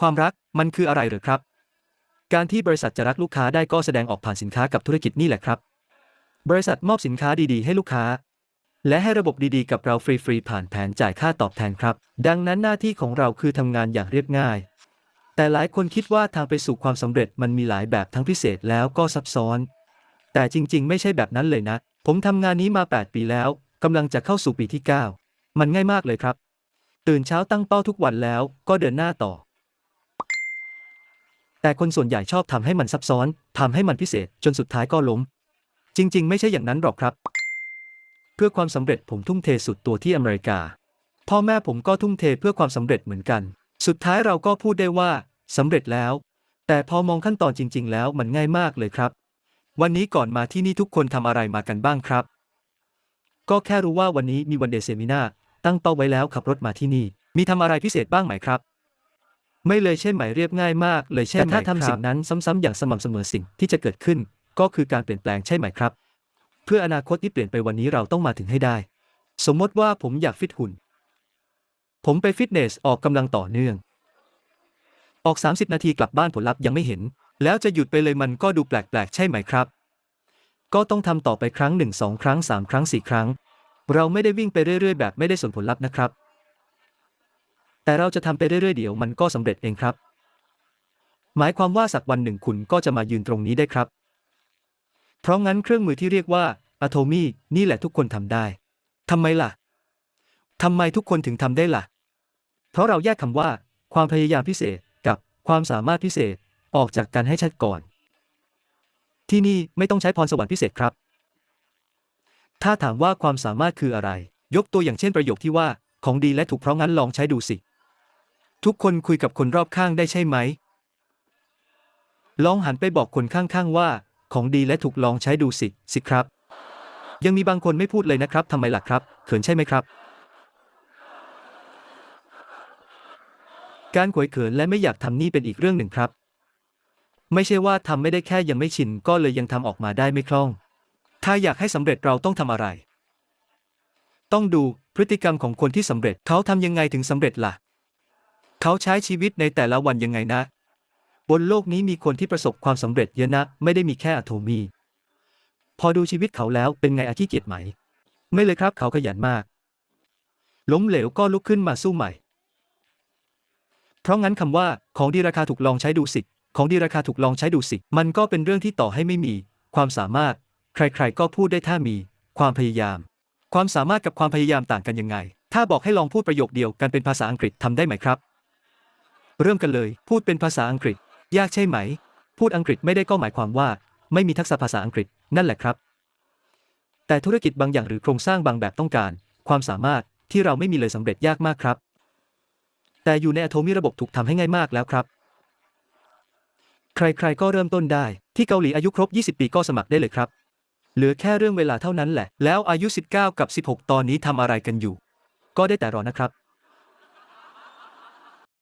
ความรักมันคืออะไรหรือครับ การที่บริษัทจะรักลูกค้าได้ก็แสดงออกผ่านสินค้ากับธุรกิจนี่แหละครับ บริษัทมอบสินค้าดีๆ ให้ลูกค้า และให้ระบบดีๆ กับเราฟรีๆผ่านแผนจ่ายค่าตอบแทนครับ ดังนั้นหน้าที่ของเราคือทำงานอย่างเรียบง่าย แต่หลายคนคิดว่าทางไปสู่ความสำเร็จมันมีหลายแบบทั้งพิเศษแล้วก็ซับซ้อน แต่จริงๆ ไม่ใช่แบบนั้นเลยนะ ผมทำงานนี้มา 8 ปีแล้วกำลังจะเข้าสู่ปีที่ 9 มันง่ายมากเลยครับ ตื่นเช้าตั้งเป้าทุกวันแล้วก็เดินหน้าต่อ แต่คนส่วนใหญ่ชอบทำให้มันซับซ้อนทำให้มันพิเศษ จนสุดท้ายก็ล้ม จริง ๆ ไม่ใช่อย่างนั้นหรอกครับ เพื่อความสำเร็จผมทุ่มเทสุดตัวที่อเมริกา พ่อแม่ผมก็ทุ่มเทเพื่อความสำเร็จเหมือนกัน สุดท้ายเราก็พูดได้ว่าสำเร็จแล้ว แต่พอมองขั้นตอนจริง ๆ แล้วมันง่ายมากเลยครับ วันนี้ก่อนมาที่นี่ทุกคนทำอะไรมากันบ้างครับ ก็แค่รู้ว่าวันนี้มีวันเดย์เซมินาตั้งเป้าไว้แล้วขับรถมาที่นี่ มีทำอะไรพิเศษบ้างไหมครับ ไม่เลยใช่ไหมเรียบง่ายมาก เลยใช่ไหมถ้าทำสิ่งนั้นซ้ำๆอย่างสม่ำเสมอสิ่งที่จะเกิดขึ้น ก็คือการเปลี่ยนแปลงใช่ไหมครับ เพื่ออนาคตที่เปลี่ยนไปวันนี้เราต้องมาถึงให้ได้ สมมติว่าผมอยากฟิตหุ่น ผมไปฟิตเนสออกกำลังต่อเนื่อง ออก 30 นาทีกลับบ้านผลลัพธ์ยังไม่เห็น แล้วจะหยุดไปเลยมันก็ดูแปลกๆ ใช่ไหมครับ ก็ต้องทำต่อไปครั้งหนึ่งสองครั้งสามครั้งสี่ครั้ง เราไม่ได้วิ่งไปเรื่อยๆ แบบไม่ได้ส่งผลลัพธ์นะครับ แต่เราจะทำไปเรื่อยๆเดี๋ยวมันก็สำเร็จเองครับ หมายความว่าสักวันหนึ่งคุณก็จะมายืนตรงนี้ได้ครับ เพราะงั้นเครื่องมือที่เรียกว่าอะโทมีนี่แหละทุกคนทำได้ทำไมล่ะทำไมทุกคนถึงทำได้ล่ะ เพราะเราแยกคำว่า ความพยายามพิเศษกับความสามารถพิเศษออกจากกันให้ชัดก่อน ที่นี่ไม่ต้องใช้พรสวรรค์พิเศษครับ ถ้าถามว่าความสามารถคืออะไร ยกตัวอย่างเช่นประโยคที่ว่าของดีและถูกเพราะงั้นลองใช้ดูสิ ทุกคนคุยกับคนรอบข้างได้ใช่ไหม ลองหันไปบอกคนข้างๆว่า ของดีและถูกลองใช้ดูสิ สิครับ ยังมีบางคนไม่พูดเลยนะครับทำไมล่ะครับ เขินใช่ไหมครับ การขวยเขินและไม่อยากทำนี่เป็นอีกเรื่องหนึ่งครับ ไม่ใช่ว่าทำไม่ได้แค่ยังไม่ชินก็เลยยังทำออกมาได้ไม่คล่อง ถ้าอยากให้สำเร็จเราต้องทำอะไร ต้องดูพฤติกรรมของคนที่สำเร็จเขาทำยังไงถึงสำเร็จล่ะ เขาใช้ชีวิตในแต่ละวันยังไงนะ บนโลกนี้มีคนที่ประสบความสำเร็จเยอะนะ ไม่ได้มีแค่อะโทมี พอดูชีวิตเขาแล้วเป็นไงอาขี้เกียจไหม ไม่เลยครับเขาขยันมาก ล้มเหลวก็ลุกขึ้นมาสู้ใหม่ เพราะงั้นคำว่า ของดีราคาถูกลองใช้ดูสิ ของดีราคาถูกลองใช้ดูสิ มันก็เป็นเรื่องที่ต่อให้ไม่มี ความสามารถ ใครๆ ก็พูดได้ถ้ามี ความพยายาม ความสามารถกับความพยายามต่างกันยังไง ถ้าบอกให้ลองพูดประโยคเดียวกันเป็นภาษาอังกฤษทำได้ไหมครับ เริ่มกันเลย พูดเป็นภาษาอังกฤษ ยากใช่ไหม พูดอังกฤษไม่ได้ก็หมายความว่า ไม่มีทักษะภาษาอังกฤษนั่นแหละครับ แต่ธุรกิจบางอย่างหรือโครงสร้างบางแบบต้องการ ความสามารถที่เราไม่มีเลยสำเร็จยากมากครับ แต่อยู่ในอะโทมีระบบถูกทำให้ง่ายมากแล้วครับ ใครๆก็เริ่มต้นได้ ที่เกาหลีอายุครบ 20 ปีก็สมัครได้เลยครับเหลือแค่เรื่องเวลาเท่านั้นแหละ แล้วอายุ 19 กับ 16 ตอนนี้ทำอะไรกันอยู่ ก็ได้แต่รอนะครับ